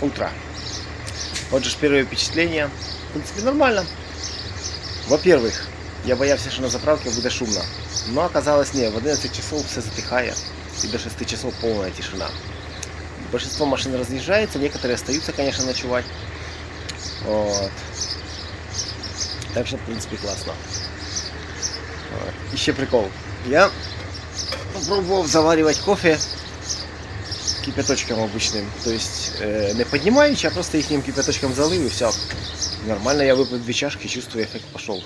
утра. Вот же ж первое впечатление. В принципе, нормально. Во-первых, я боявся, що на заправці буде шумно. Но оказалось ні, в 11 часов все затихає. И до 6 часов полная тишина. Большинство машин разъезжается, некоторые остаются, конечно, ночевать. Вот. Так что, в принципе, классно. Вот. Еще прикол. Я попробовал заваривать кофе кипяточком обычным. То есть э, не поднимаючи, а просто их кипяточком залил и все. Нормально я выпил две чашки, чувствую, эффект пошел.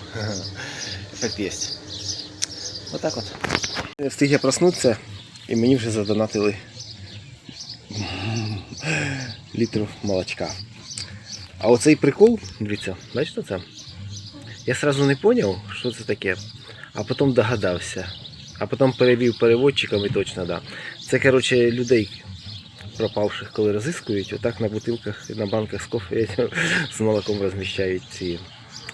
Эффект есть. Вот так вот. Не встиг я проснутися, і мені вже задонатили літрів молочка. А оцей прикол, дивіться, бачите це? Я сразу не зрозумів, що це таке, а потім догадався. А потім перевів переводчиком і точно да. Це, коротше, людей пропавших, коли розіскують, отак на бутилках, на банках з кофе з молоком розміщають ці.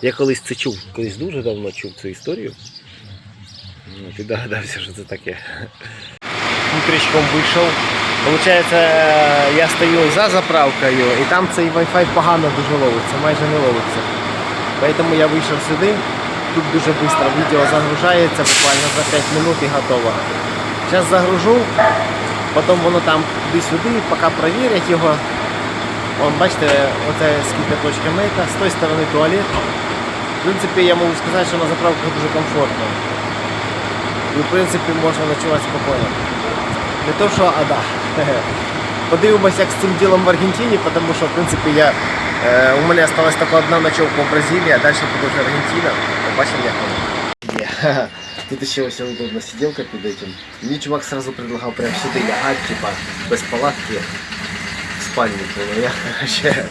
Я колись це чув, колись дуже давно чув цю історію. Ну, Ти догадався, що це таке. Утречком вийшов. Получається, я стою за заправкою і там цей Wi-Fi погано дуже ловиться, майже не ловиться. Поэтому я вийшов сюди. Тут дуже швидко відео загружається, буквально за 5 минут і готово. Зараз загружу, потім воно там туди-сюди, поки перевірять його. Вон, бачите, оце з кипяточками, з тої сторони туалет. В принципі, я можу сказати, що на заправках дуже комфортно. І в принципі можна ночувати спокійно. Не то, що а да. Подивимося, як з цим ділом в Аргентині, тому що в принципі я, е, у мене залишилась тільки одна ночовка в Бразилії, а далі буде вже Аргентина. Побачимо, як воно. Є. Тут ще ось удобна сиделка під этим. Мені чувак сразу предлагав прямо сюди лягати, типа, без палатки в спальник. Ну, я, короче,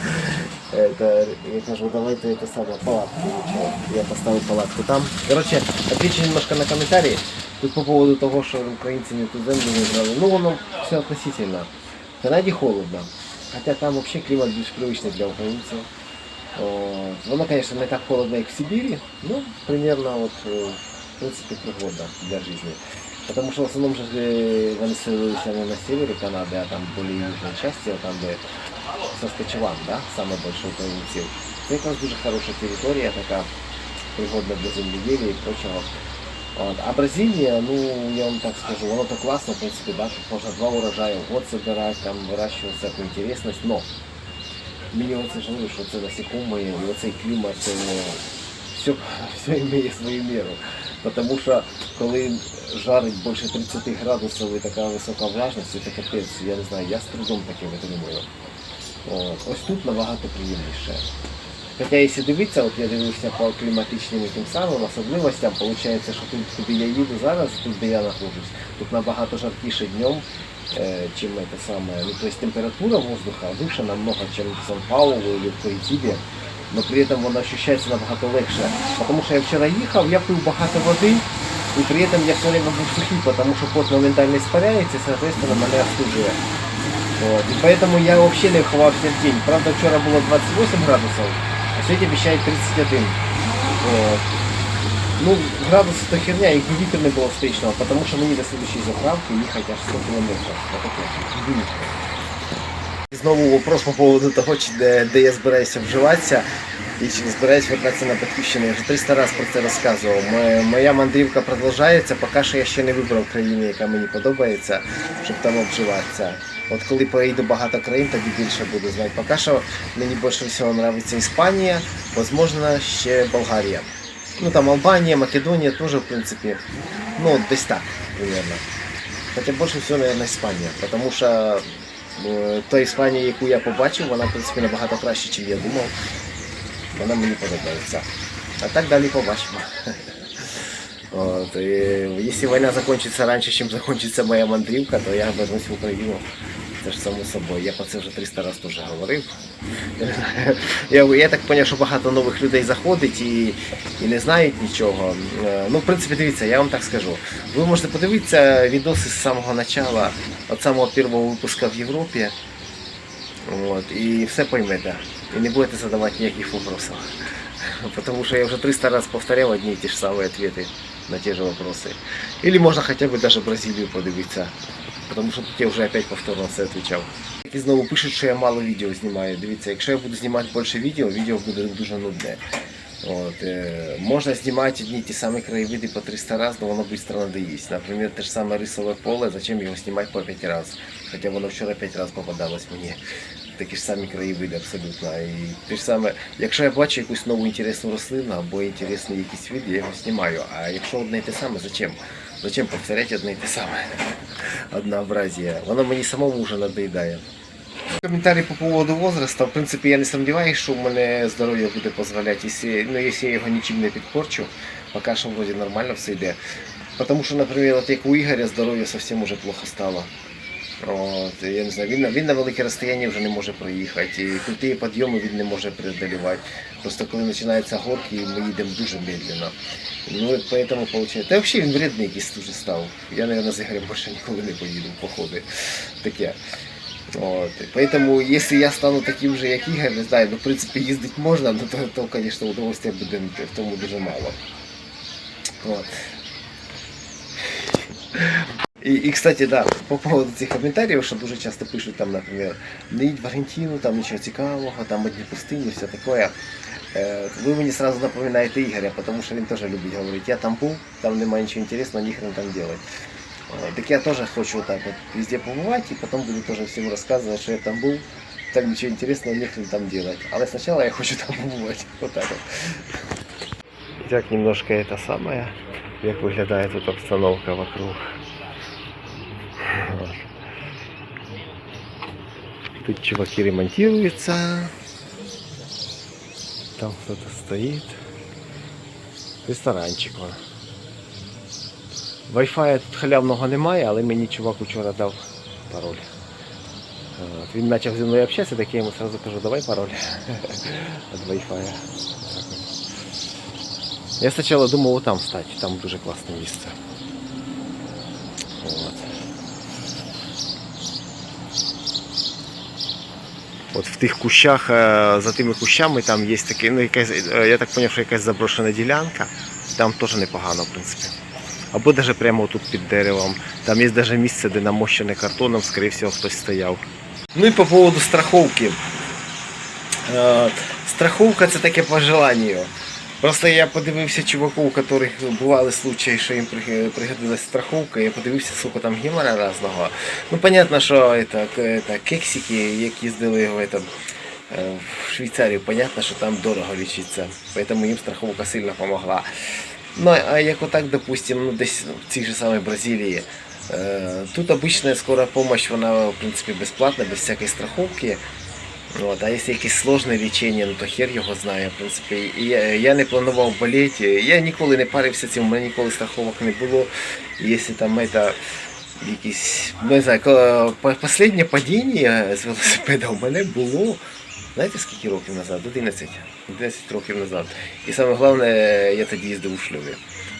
это, я кажу, давай ты это самое, палатку. лучше». Я поставил палатку там. Короче, отвечу немножко на комментарии. Тут по поводу того, что украинцы не ту землю не брали. Ну, воно все относительно. В Канаді холодно. Хотя там вообще климат більш привычный для українців. От. Воно, конечно, не так холодно, як в Сибири, ну, примерно вот, э, в принципе, пригодно для жизни. Потому что в основном же э, вони селилися не на севере Канады, а там более южной части, а там де Саскачеван, да, саме більше українців. Це якраз дуже хороша територія, така пригодна для земледелия і прочого. От. А Бразилия, ну, я вам так скажу, воно то классно, в принципе, да, тут можно два урожая в год собирать, там выращивать всякую интересность, но мені оце жалко, що це насекомые, і оцей клімат, це, все, все має свою меру. Потому що коли жарить більше 30 градусів і така висока влажність, це капець, я не знаю, я з трудом таке витримую. От. Ось тут набагато приємніше. Хоча якщо дивитися, от я дивився по кліматичним і тим самим особливостям, виходить, що тут, куди я їду зараз, тут де я знаходжусь, тут набагато жаркіше днем, э, чем это самое. Ну, то есть температура воздуха выше намного, чем в Сан-Паулу или в Куритибе, но при этом вона ощущается набагато легше. Потому що я вчора їхав, я пив багато води, і при этом я все время був сухий, потому що пот моментально испаряется, и, соответственно, мене остужує. Вот. И поэтому я вообще не ховався в день. Правда, вчора було 28 градусов, а сьогодні обіцяють 31. Вот. Ну, градус то херня, якби вітер не було встречного, потому що мені до следующей заправки їхати аж 100 кілометрів. Знову вопрос по поводу того, чи де, де я збираюся вживатися і чи не збираюся вертатися на батьківщину. Я вже 300 разів про це розказував. Моя, мандрівка продовжується, поки що я ще не вибрав країну, яка мені подобається, щоб там обживатися. От коли поїду багато країн, тоді більше буду знати. Поки що мені більше всього подобається Іспанія, можливо, ще Болгарія. Ну там Албанія, Македонія теж, в принципі, ну десь так, примерно. Хоча більше всього, мабуть, Іспанія, тому що та Іспанія, яку я побачив, вона, в принципі, набагато краще, ніж я думав. Вона мені подобається. А так далі побачимо. От, і, якщо війна закінчиться раніше, ніж закінчиться моя мандрівка, то я вернусь в Україну. Це ж само собою. Я про це вже 300 разів теж говорив. Я, я так зрозумів, що багато нових людей заходить і, і не знають нічого. Е, Ну, в принципі, дивіться, я вам так скажу. Ви можете подивитися відоси з самого начала, від самого першого випуска в Європі. От, і все поймете. І не будете задавати ніяких вопросов. Потому что я уже 300 раз повторял одни и те же самые ответы на те же вопросы. Или можно хотя бы даже Бразилию подивиться. Потому что тут я уже опять повторно все отвечал. які знову пишуть, що я мало відео знімаю. Дивіться, якщо я буду знімати більше відео, відео буде дуже нудне. От, е, можна знімати одні ті самі краєвиди по 300 разів, але воно швидко надоїсть. Наприклад, те ж саме рисове поле, зачем його знімати по 5 разів? Хоча воно вчора 5 разів попадалось мені. Такі ж самі краєвиди абсолютно. І те ж саме, якщо я бачу якусь нову інтересну рослину або інтересний якийсь вид, я його знімаю. А якщо одне й те саме, зачем? Зачем повторять одне й те саме? Однообразие. Воно мені самому вже надоїдає. Комментарий по поводу возраста. В принципі, я не сомневаюсь, що в мене здоров'я буде дозволяти, якщо, ну, якщо я його нічим не підпорчу, поки що вроде нормально все йде. Потому що, наприклад, як у Ігоря здоров'я зовсім уже плохо стало. От, я не знаю, він, він на велике розстояння вже не може проїхати, і круті підйоми він не може преодолівати. Просто коли починаються горки, ми їдемо дуже медленно. Ну, поэтому получается. Та взагалі він вредний якийсь дуже став. Я, мабуть, з Ігорем більше ніколи не поїду в походи. Таке. От. Поэтому, если я стану таким же, як Ігор, не знаю, ну, в принципі, їздити можна, ну, то, то, конечно, удовольствия буде в тому дуже мало. От. І, і, кстати, да, по поводу цих коментарів, що дуже часто пишуть, там, наприклад, не їдь в Аргентину, там нічого цікавого, там одні пустині, все таке. Е, ви мені сразу напоминаєте Ігоря, тому що він теж любить говорити, я там був, там немає нічого інтересного, ніхрен там делать. Е, Так я теж хочу так вот везде побувати, і потім буду теж всім розказувати, що я там був, там нічого інтересного, ніхрен там делать. Але спочатку я хочу там побувати. Вот так вот. Так, немножко это самое, як виглядає тут обстановка вокруг. Тут чуваки ремонтируются. Там кто-то стоит. Ресторанчик. Wi-Fi тут халявного немає, але мені чувак учора дав пароль. От. Він почав зі мною общатися, так я йому одразу кажу, давай пароль від Wi-Fi. Я спочатку думав там стати, там дуже класне місце. От в тих кущах, е, за тими кущами там є таке, ну якась, е, я так зрозумів, що якась заброшена ділянка. Там теж непогано, в принципі. Або навіть прямо тут під деревом. Там є навіть місце, де намощене картоном, скоріше всього, хтось стояв. Ну і по поводу страховки. Е, Страховка це таке по желанню. Просто я подивився чуваку, у яких бували случаї, що їм при- пригодилась страховка, я подивився, сколько там гемора разного. Ну, понятно, що это, это кексики, як їздили в, этом, е, в Швейцарію, понятно, що там дорого лічиться, поэтому їм страховка сильно помогла. Ну, а як отак, допустим, ну, десь в цій же самій Бразилії, е, тут обична скора помощь, вона, в принципі, безплатна, без всякої страховки. От, а якщо якесь сложне лічення, ну то хер його знає, в принципі. Я, я не планував боліти, я ніколи не парився цим, у мене ніколи страховок не було. Якщо там это, якісь, ну не знаю, коли- по- падіння з велосипеда у мене було, знаєте скільки років назад? 11. 11 років назад. І саме головне, я тоді їздив у шлюбі.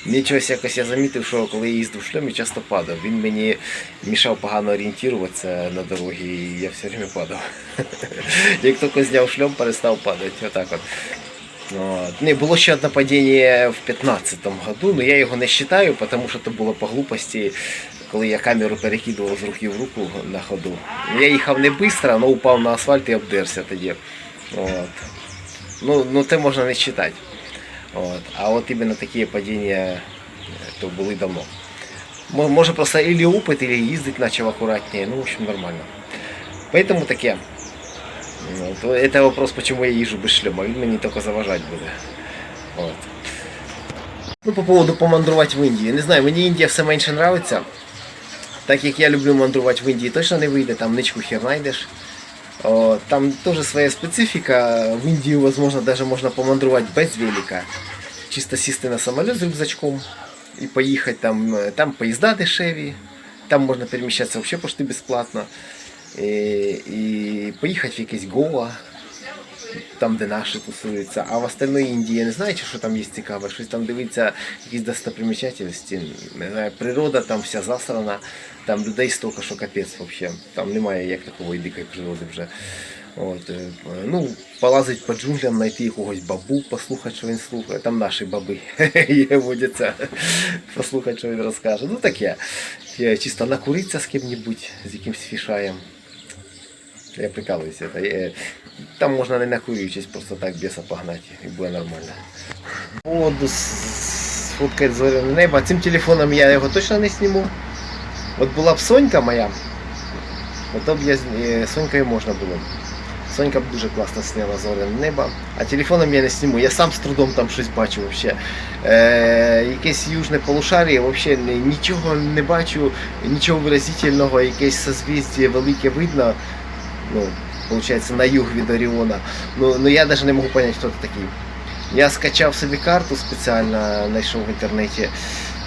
Мені чогось якось я замітив, що коли я їздив в шльомі, часто падав. Він мені мішав погано орієнтуватися на дорогі, і я все время падав. Як тільки зняв шльом, перестав падати. Отак от. От. Не, було ще одне падіння в 15-му году, але я його не вважаю, тому що це було по глупості, коли я камеру перекидував з руки в руку на ходу. Я їхав не швидко, але упав на асфальт і обдерся тоді. От. Ну, ну це можна не вважати. От. А от іменно такі падіння е, то були давно. Мо- Може просто или опыт, или їздить почав акуратніше, ну, в общем, нормально. Поэтому таке. Ну, то это вопрос, почему я їжджу без шлема, він мені тільки заважати буде. От. Ну, по поводу помандрувати в Індії. Не знаю, мені Індія все менше нравиться. Так як я люблю мандрувати в Індії, точно не вийде, там ничку хер знайдеш. Там тоже своя специфика. В Индию, возможно, даже можна помандрувати без велика. Чисто сісти на самолет з рюкзачком і поїхати там. Там поїзда дешеві, там можна переміщатися взагалі почти бесплатно. И, и поїхати в якесь Гоа, там, де наші тусуються. А в остальної Індії я не знаю, що там є цікаве, щось там дивиться, якісь достопримічательності. Не знаю, природа там вся засрана, там людей стільки, що капець взагалі. Там немає як такої дикої природи вже. От, е, ну, полазить по джунглям, знайти якогось бабу, послухати, що він слухає. Там наші баби є водяться, послухати, що він розкаже. Ну таке. Е, Чисто накуритися з ким-небудь, з якимсь фішаєм. Я прикалуюся. Та, е, Там можна не накурюючись, просто так біса погнати і буде нормально. Воду сфоткати зоряне небо. Цим телефоном я його точно не зніму. От була б Сонька моя, то б я е, Сонькою можна було. Сонька б дуже класно сняла зоряне небо, а телефоном я не зніму. Я сам з трудом там щось бачу взагалі. Е, якесь южне полушаріє, взагалі нічого не бачу, нічого виразительного, якесь созвіздя велике видно. Ну, виходить, на юг від Оріона. Ну, ну я навіть не можу зрозуміти, хто це такий. Я скачав собі карту спеціально, знайшов в інтернеті.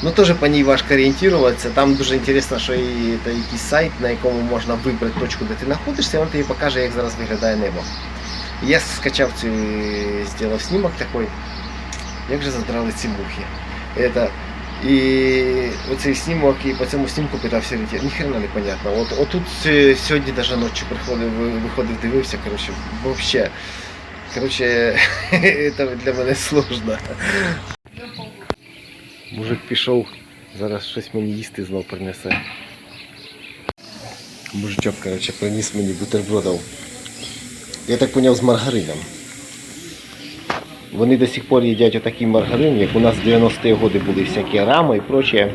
Ну теж по ній важко орієнтуватися. Там дуже цікаво, що і, це якийсь сайт, на якому можна вибрати точку, де ти знаходишся, і він тобі покаже, як зараз виглядає небо. Я скачав цю, зробив знімок такий. Як же задрали ці мухи. Это, і оцей знімок, і по цьому знімку питався літати. Ніхрена не понятно. От, отут сьогодні навіть ночі приходив, ви- виходив, дивився, коротше, вообще. Коротше, це для мене сложно. Мужик пішов, зараз щось мені їсти знов принесе. Мужичок, коротше, приніс мені бутербродів. Я так поняв з маргарином. Вони до сих пор їдять отакий маргарин, як у нас в 90-ті роки були всякі рами і прочее.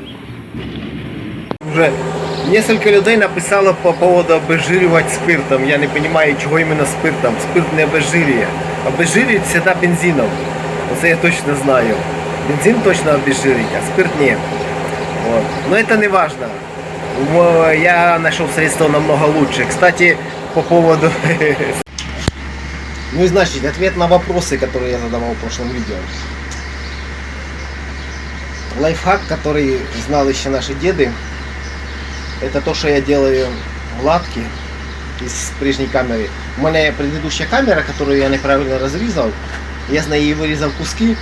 Уже несколько людей написало по поводу обезжиривать спиртом. Я не понимаю, чого іменно спиртом. Спирт не обезжирює. Обезжирюють всегда бензином. Оце я точно знаю. Бензин точно обезжирить, а спирт ні. Вот. Но это не важно. Я нашел средство намного лучше. Кстати, по поводу... Ну и значит, ответ на вопросы, которые я задавал в прошлом видео. Лайфхак, который знал еще наши деды, это то, что я делаю гладки из прежней камеры. У меня предыдущая камера, которую я неправильно разрезал, я з неї вирізав куски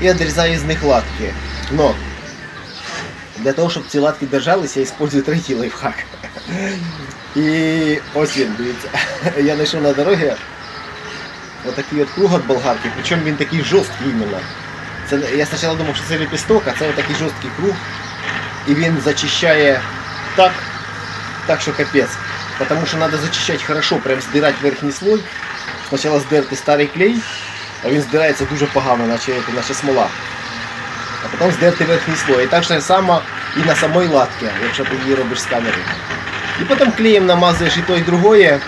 і отрезаю з них латки. Но для того, щоб ці латки держались, я использую третій лайфхак. І ось він, дивіться. Я знайшов на дорогі отакий от круг від болгарки, причому він такий жорсткий іменно. Це, я спочатку думав, що це лепісток, а це отакий жорсткий круг. І він зачищає так, так що капець. Потому що треба зачищати хорошо, прям здирати верхній слой. Спочатку здерти старий клей, а він здирається дуже погано, наче, наче смола. А потім здерти верхній слой. І так же само і на самій латці, якщо ти її робиш з камери. І потім клеєм намазуєш і то, і другое,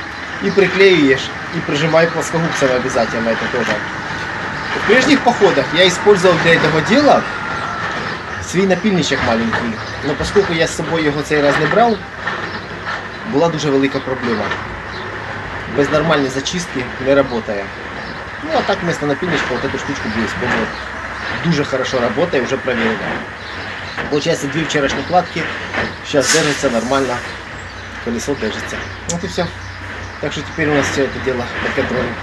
і приклеюєш, і прижимай плоскогубцем обязательно это тоже. В прежних походах я использовал для этого дела свій напільничок маленький. Но поскольку я з собою його цей раз не брав, була дуже велика проблема. Без нормальной зачистки не работает. Ну а так вместо напильничка вот эту штучку буду использовать. Дуже хорошо работает, уже проверено. Получается две вчерашних платки. Сейчас держится нормально. Колесо держится. Вот и все. Так що тепер у нас все це діло під контролем.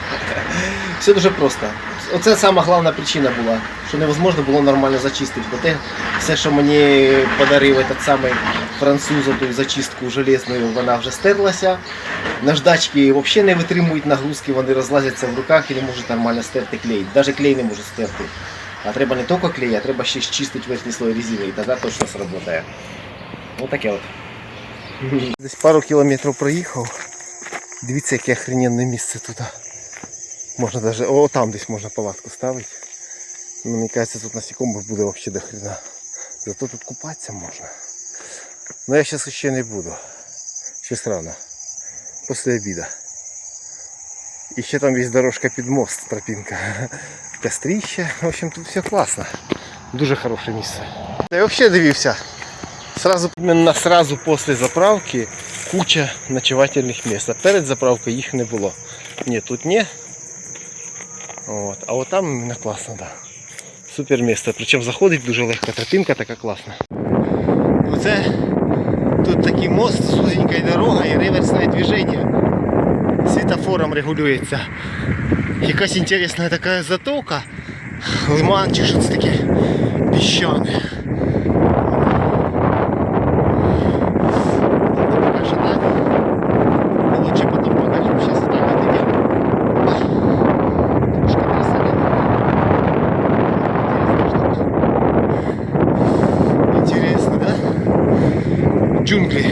Все дуже просто. Оце сама головна причина була, що невозможно було нормально зачистити. Бо те все, що мені подарив этот самий француз, ту зачистку железною, вона вже стерлася. Наждачки взагалі не витримують нагрузки, вони розлазяться в руках і не можуть нормально стерти клей. Навіть клей не може стерти. А треба не тільки клей, а треба ще чистити верхній слой резини, і тоді точно сработає. Ось таке от. Десь пару кілометрів проїхав. Дивіться, яке охрененне місце тут. Можна даже. О, там десь можна палатку ставити. Ну, мені кажется, тут насекомых буде вообще до хрена. Зато тут купатися можна. Но я зараз ще не буду. Ще рано. Після обіду. І ще там є дорожка під мост, тропінка. Костріще. В общем, тут все класно. Дуже хороше місце. Я взагалі дивився. Сразу, сразу после заправки куча ночевательных мест. А перед заправкою їх не було. Ні, тут не. От. А от там іменно класно, да. Супер місце. Причому заходить дуже легко, тропинка така класна. Оце тут такий мост, сузенька дорога і реверсне движення. Світофором регулюється. Якась інтересна така затока. Лиман чи що це таке піщане. Ладно, пока что так. Но лучше потом покажем. Сейчас вот так вот идем. Трошки красоты. Интересно, да? Джунгли.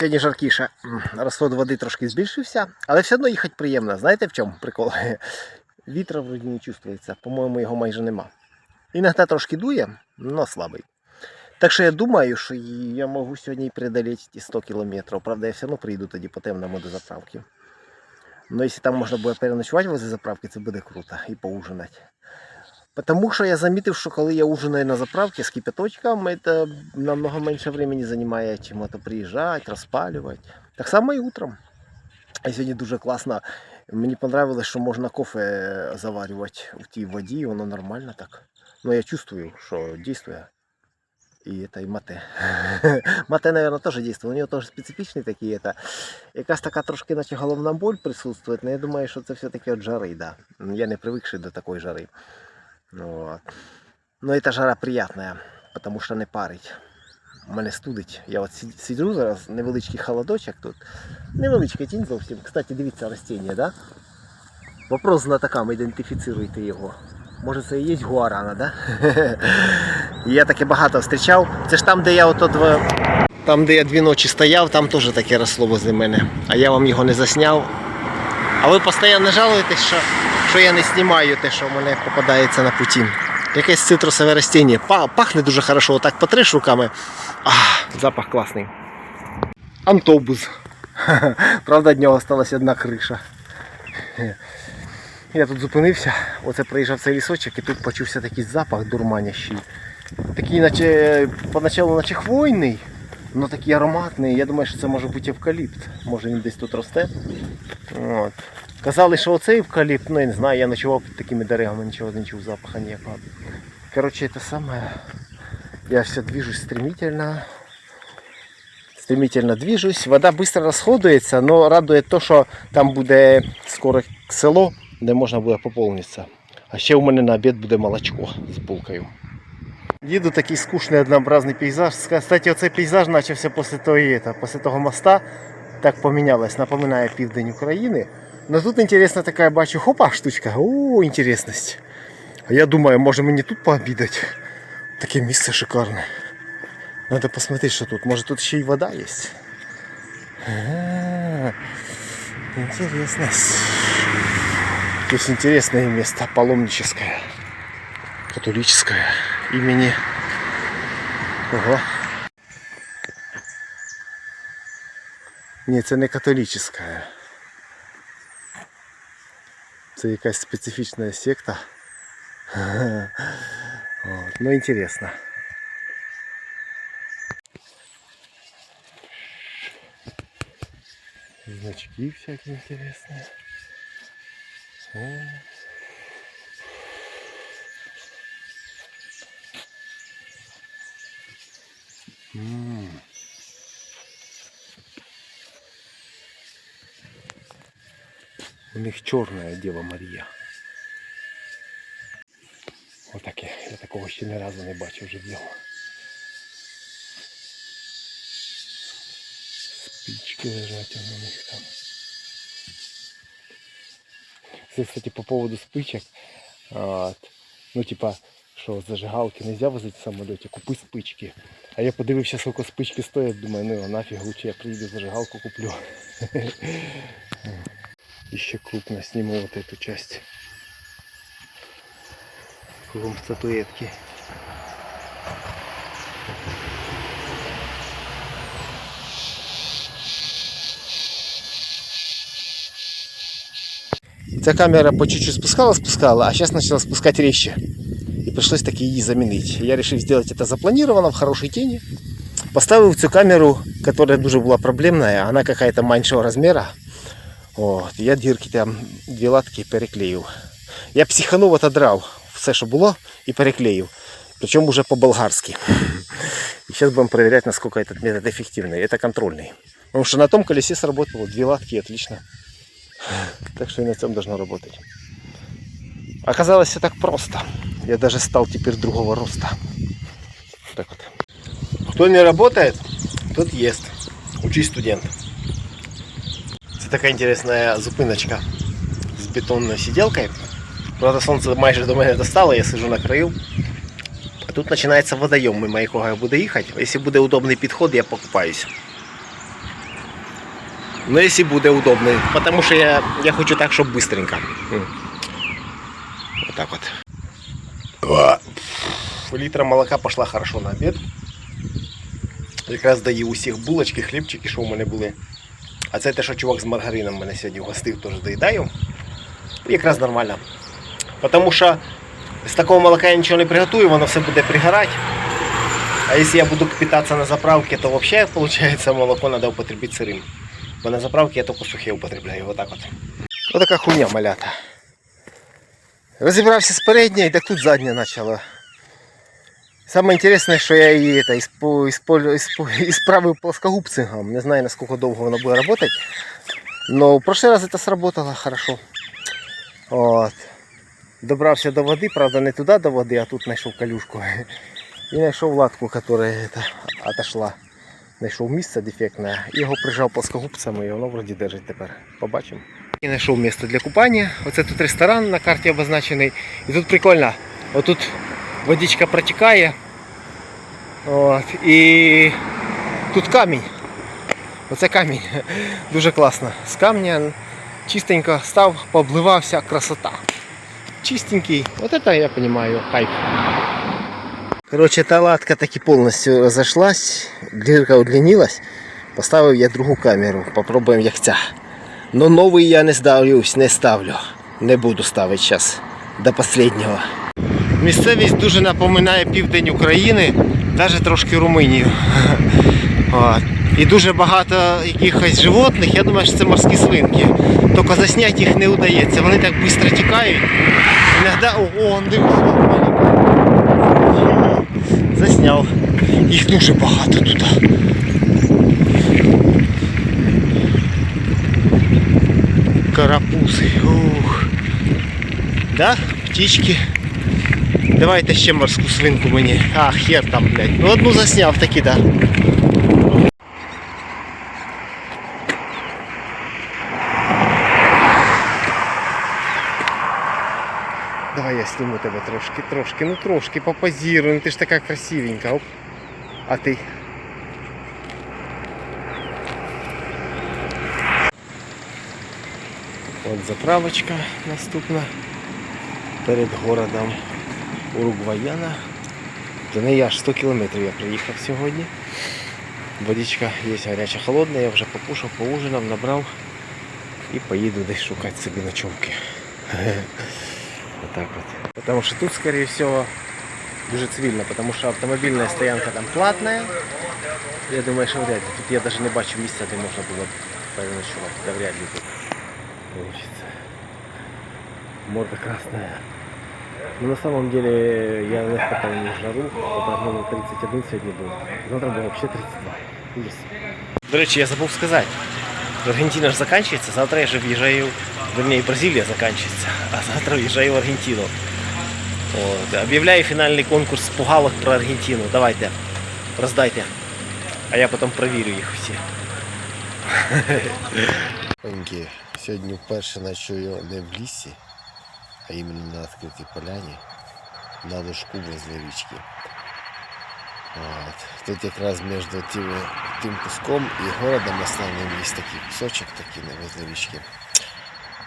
Сьогодні жаркіше. Розход води трошки збільшився, але все одно їхати приємно. Знаєте в чому прикол? Вітра вроді не чувствується, по-моєму, його майже нема. Іноді трошки дує, але слабий. Так що я думаю, що я можу сьогодні преодолеть ті 100 кілометрів. Правда, я все одно прийду тоді по темному до заправки. Но якщо там можна буде переночувати возле заправки, це буде круто і поужинати. Потому що я замітив, що коли я ужинаю на заправці з кипяточком, це намного менше времени займає, чим это приїжджати, розпалювати. Так само і утром. А сьогодні дуже класно. Мені понравилось, що можна кофе заварювати в тій воді, воно нормально так. Ну я чувствую, що дійствує. І это, і мате. мате, наверное, теж дійствує. У нього теж специфічний такий. Это, якась така трошки наче головна боль присутствує, але я думаю, що це все-таки від жари, да. Я не привикший до такої жари. Вот. Ну, эта жара приятная, потому що не парить. Мене студить. Я от сиджу зараз, невеличкий холодочок тут. Невеличка тінь зовсім. Кстати, дивіться растіння, да? Вопрос знатокам, ідентифіцируйте його. Може це і є гуарана, да? Я таке багато зустрічав. Це ж там, де я ото два. Там, де я дві ночі стояв, там теж таке росло возле мене. А я вам його не засняв. А ви постійно жалуєтесь, що, що я не знімаю те, що в мене попадається на путі. Якесь цитрусове растіння. Па- Пахне дуже хорошо, отак потреш руками. А, запах класний. Антобус. Правда, від нього залишилась одна криша. Я тут зупинився, оце проїжджав цей лісочок і тут почувся такий запах дурманящий. Такий, наче поначалу наче хвойний, але такий ароматний. Я думаю, що це може бути евкаліпт. Може він десь тут росте. От. Казали, що оцей евкаліпт, ну я не знаю, я ночував під такими деревами, нічого не чув запаха ніякого. Коротше, це саме. Я все движусь стремительно. Стремительно движусь. Вода швидко розходується, але радує те, що там буде скоро село, де можна буде поповнитися. А ще у мене на обід буде молочко з булкою. Їду такий скучний однообразний пейзаж. Кстати, оцей пейзаж почався після того, після того моста. Так помінялось, напоминає південь України. Но тут интересно такая бачу, хопа, штучка. О, интересность. А я думаю, може мені тут пообідати. Таке місце шикарне. Надо посмотреть, что тут. Может тут еще и вода есть. А, Интересно. То есть интересное место, паломническое, католическое имени. Ого. Ні, це не католическое. Це якась специфічна секта. От. Ну, интересно. Значки всякие интересные. О. У них чорна Дева Марія. Отаке. Я такого ще ні разу не бачив живьом. Спички лежать у них там. Це, кстати, по поводу спичек. От. Ну, типа, що зажигалки нельзя возити в самоліті, купи спички. А я подивився, скільки спички стоять, думаю, ну нафіг лучше я приїду зажигалку куплю. Еще крупно сниму вот эту часть. Кругом статуэтки. Ця камера по чуть-чуть спускала, спускала, а сейчас начала спускать резче. И пришлось таки її заменить. Я решил сделать это запланированно, в хорошей тени. Поставив цю камеру, которая дуже була проблемная, она какая-то меньшего размера. От, я дірки там дві латки переклеїв. Я психанув отодрав все, що було, і переклеїв. Причому уже по-болгарски. И сейчас будем проверять, насколько этот метод эффективный. Это контрольный. Потому что на том колесе сработало две латки, отлично. Так что и на этом должно работать. Оказалось все так просто. Я даже стал теперь другого роста. Так вот. Кто не работает, тот ест. Учись, студент. Така інтересна зупиночка з бетонною сиделкою. Правда, сонце майже до мене достало, я сижу на краю. А тут починається водойом, мимо якого я буду їхати. Якщо буде удобний підход, я покупаюсь. Ну, якщо буде удобно. Тому що я, я хочу так, щоб быстренько. М. Отак от. О, Літра молока пішла хорошо на обід. Якраз даю усіх булочки, хлібчики, що у мене були. А це те, що чувак з маргарином мене сьогодні гостив, теж доїдаю. Якраз нормально. Тому що з такого молока я нічого не приготую, воно все буде пригорати. А якщо я буду питатися на заправці, то взагалі, виходить, молоко треба употребити сирим. Бо на заправці я тільки сухе употребляю. Отак от. Ось така хуйня малята. Розібрався з передньої, так тут задня почала. Саме інтересне, що я її это, ісpo, ісpo, ісpo, ісправив плоскогубцем. Не знаю, наскільки довго воно буде працювати. Но в прошлый раз это сработало хорошо. От. Добрався до води, правда не туди до води, а тут знайшов калюшку. І знайшов латку, яка это, отошла. Знайшов місце дефектне, і його прижав плоскогубцями, і воно вроді держить тепер. Побачимо. І знайшов місце для купання. Оце тут ресторан на карті обозначений. І тут прикольно. Отут водичка протікає. От, і тут камінь. Оце камінь. Дуже класно. З камня чистенько став, пообливався, красота. Чистенький. Вот это я понимаю, кайф. Короче, та латка таки повністю розійшлась, дирка удлинилась. Поставив я другу камеру, попробуємо як ця. Но новий я не ставлюсь, не ставлю. Не буду ставити зараз до останнього. Місцевість дуже напоминає південь України, навіть трошки Румунію. І дуже багато якихось животних, я думаю, що це морські свинки. Тільки засняти їх не вдається. Вони так швидко тікають. Іноді, о, о, он дивись. Засняв. Їх дуже багато тут. Карапузи. Ух. Да? Птички. Давайте ще морську свинку мені. А, хер там, блядь. Ну одну засняв таки, да. Давай я сниму тебе трошки, трошки, ну трошки попозирую, ну ти ж така красивенька. Оп. А ти? От заправочка наступна перед городом Уругваяна. До неї аж 100 кілометрів я приїхав сьогодні. Водичка є гаряча холодна, я вже покушав, поужинав, набрав і поїду десь шукати собі ночовки. Вот так вот. Потому что тут, скорее всего, дуже цивильно, потому что автомобильная стоянка там платная. Я думаю, що вряд ли. Тут я даже не бачу місця, де можна було переночувати. Да вряд ли тут получится. Морда красная. Но на самом деле я легко помню жару, по прогнозу 31 сьогодні був. Завтра буде вообще 32. Ужас. До речі, я забув сказати. Аргентина ж заканчивается, завтра я же въезжаю, вернее Бразилия заканчивается, а завтра въезжаю в Аргентину. Вот. Объявляю финальный конкурс пугалок про Аргентину. Давайте, роздайте. А я потім провірю їх всі. Паньки, сьогодні вперше ночую не в лісі, а іменно на відкритій поляні, на лужку возле річки. От. Тут якраз між тим, тим куском і городом основним є такий кусочок такий на возле річки.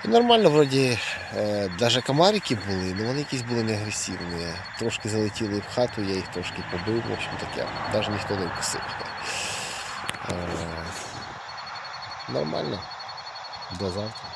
І нормально, вроді, е, навіть комарики були, але вони якісь були не агресивні. Трошки залетіли в хату, я їх трошки побив, в общем таке, навіть ніхто не вкусив. Е, Нормально. До завтра.